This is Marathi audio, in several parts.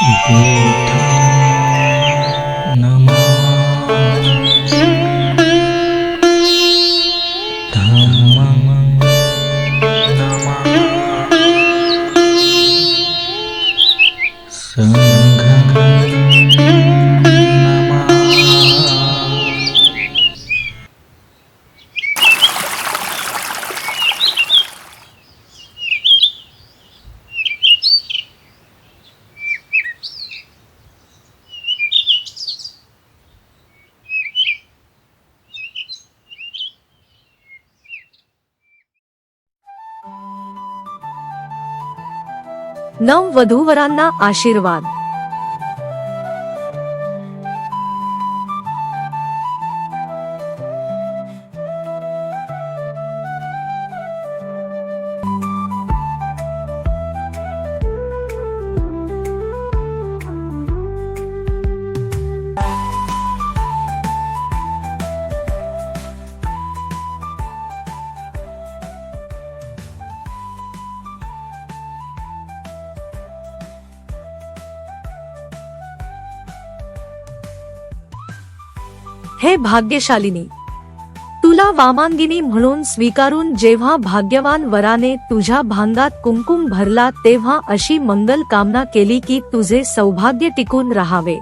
嗯 거. नव वधूवरांना आशीर्वाद. हे भाग्यशालिनी. तुला वामांगिनी म्हणून स्वीकारून जेव्हा भाग्यवान वराने तुझ्या भांगात कुंकुम भरला तेव्हा अशी मंगल कामना केली की तुझे सौभाग्य टिकून राहावे.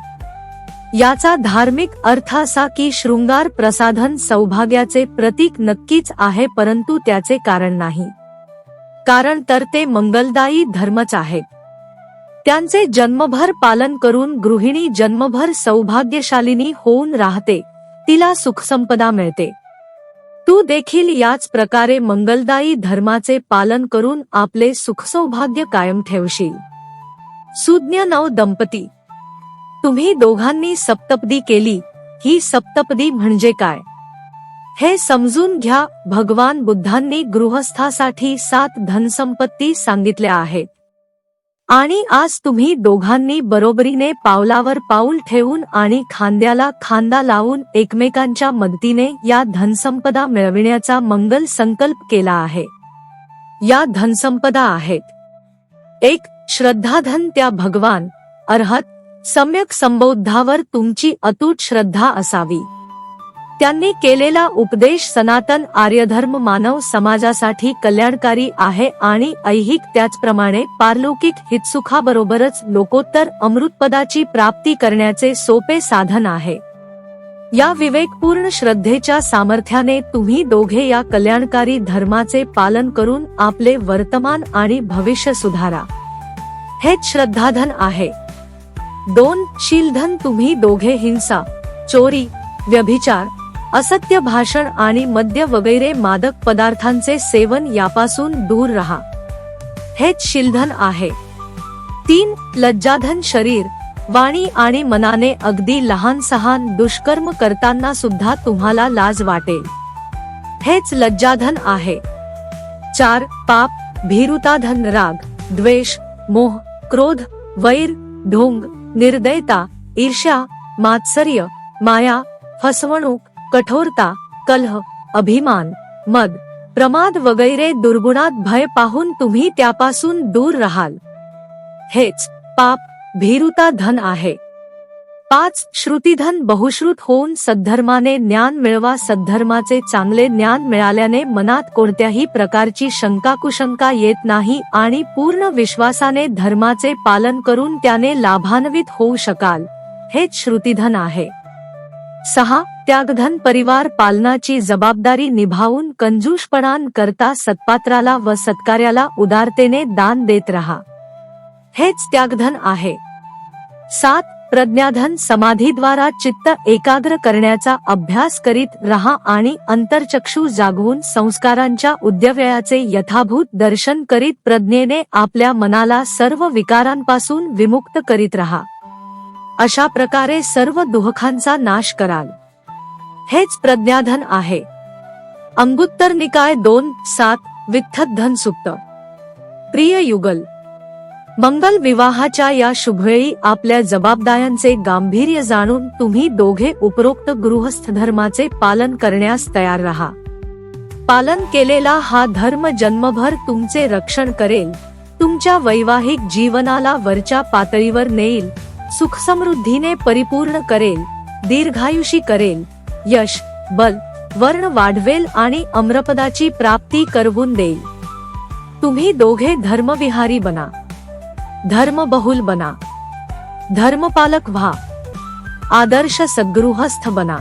याचा धार्मिक अर्थ असा की शृंगार प्रसाधन सौभाग्याचे प्रतीक नक्कीच आहे परंतु त्याचे कारण नाही. कारण तर ते मंगलदायी धर्मच आहेत त्यांचे जन्मभर पालन करून गृहिणी जन्मभर सौभाग्यशालिनी होऊन राहते. तिला सुखसंपदा मिळते. तू देखील याच प्रकारे मंगलदायी धर्माचे पालन करून आपले सुखसौभाग्य कायम ठेवशील. सुज्ञ नव दंपती. तुम्ही दोघांनी सप्तपदी केली ही सप्तपदी म्हणजे काय? हे समजून घ्या भगवान बुद्धांनी गृहस्थासाठी सात धनसंपत्ती सांगितल्या आहेत. आणि आज तुम्ही दोघांनी बरोबरीने पावलावर पाऊल ठेवून आणि खांद्याला खांदा लावून एकमेकांच्या मदतीने या धनसंपदा मिळविण्याचा मंगल संकल्प केला आहे. या धनसंपदा आहेत. एक श्रद्धाधन त्या भगवान. अर्हत सम्यक संबोधावर तुमची अतूट श्रद्धा असावी. त्यांनी केलेला उपदेश सनातन आर्यधर्म मानव समाजासाठी कल्याणकारी आहे आणि ऐहिक त्याचप्रमाणे पारलौकिक हितसुखाबरोबरच लोकोत्तर अमृतपदाची प्राप्ती करण्याचे सोपे साधन आहे. या विवेकपूर्ण श्रद्धेच्या सामर्थ्याने तुम्ही दोघे या कल्याणकारी धर्माचे पालन करून आपले वर्तमान आणि भविष्य सुधारा. हेच श्रद्धाधन आहे. दोन शीलधन तुम्ही दोघे हिंसा चोरी व्यभिचार असत्य भाषण आणि मद्य वगैरे मादक पदार्थांचे सेवन यापासून दूर राहा. हेच शिलधन आहे. तीन लज्जाधन शरीर वाणी आणि मनाने अगदी लहान सहान दुष्कर्म करताना सुद्धा तुम्हाला लाज वाटेल. हेच लज्जाधन आहे. चार पाप भीरुताधन राग द्वेष मोह क्रोध वैर ढोंग निर्दयता ईर्ष्या मात्सर्य माया फसवणूक कठोरता कलह अभिमान मद प्रमाद वगैरे दुर्गुणात भय पाहून तुम्ही त्यापासून दूर राहाल. हेच पाप भीरुता धन आहे. पाच श्रुतीधन बहुश्रुत होऊन सद्धर्माने ज्ञान मिळवा सद्धर्माचे चांगले ज्ञान मिळाल्याने मनात कोणत्याही प्रकारची शंका कुशंका येत नाही आणि पूर्ण विश्वासाने धर्माचे पालन करून त्याने लाभान्वित होऊ शकाल. हेच श्रुतीधन आहे. सहा त्यागधन परिवार पालनाची जबाबदारी निभावून कंजूषपणान करता सत्पात्राला व सत्कार्याला उदारतेने दान देत रहा. हेच त्यागधन आहे. सात प्रज्ञाधन समाधीद्वारा चित्त एकाग्र करण्याचा अभ्यास करीत रहा आणि अंतर्चक्षू जागवून संस्कारांच्या उद्यव्ययाचे यथाभूत दर्शन करीत प्रज्ञेने आपल्या मनाला सर्व विकारांपासून विमुक्त करीत रहा. अशा प्रकारे सर्व दुःखांचा नाश कराल. हेच प्रज्ञाधन आहे. अंगुत्तर निकाय दोन सात विठ्ठधन सुक्त प्रिय युगल मंगल विवाहाच्या या शुभवेळी आपल्या जबाबदाऱ्यांचे गांभीर्य जाणून तुम्ही दोघे उपरोक्त गृहस्थ धर्माचे पालन करण्यास तयार राहा. पालन केलेला हा धर्म जन्मभर तुमचे रक्षण करेल तुमच्या वैवाहिक जीवनाला वरच्या पातळीवर नेईल सुखसमृद्धीने परिपूर्ण करेल दीर्घायुषी करेल यश बल वर्ण वाढवेल आणि अम्रपदाची प्राप्ती करवून देईल. तुम्ही दोघे धर्मविहारी बना. धर्मबहुल बना. धर्मपालक व्हा. आदर्श सद्गृहस्थ बना.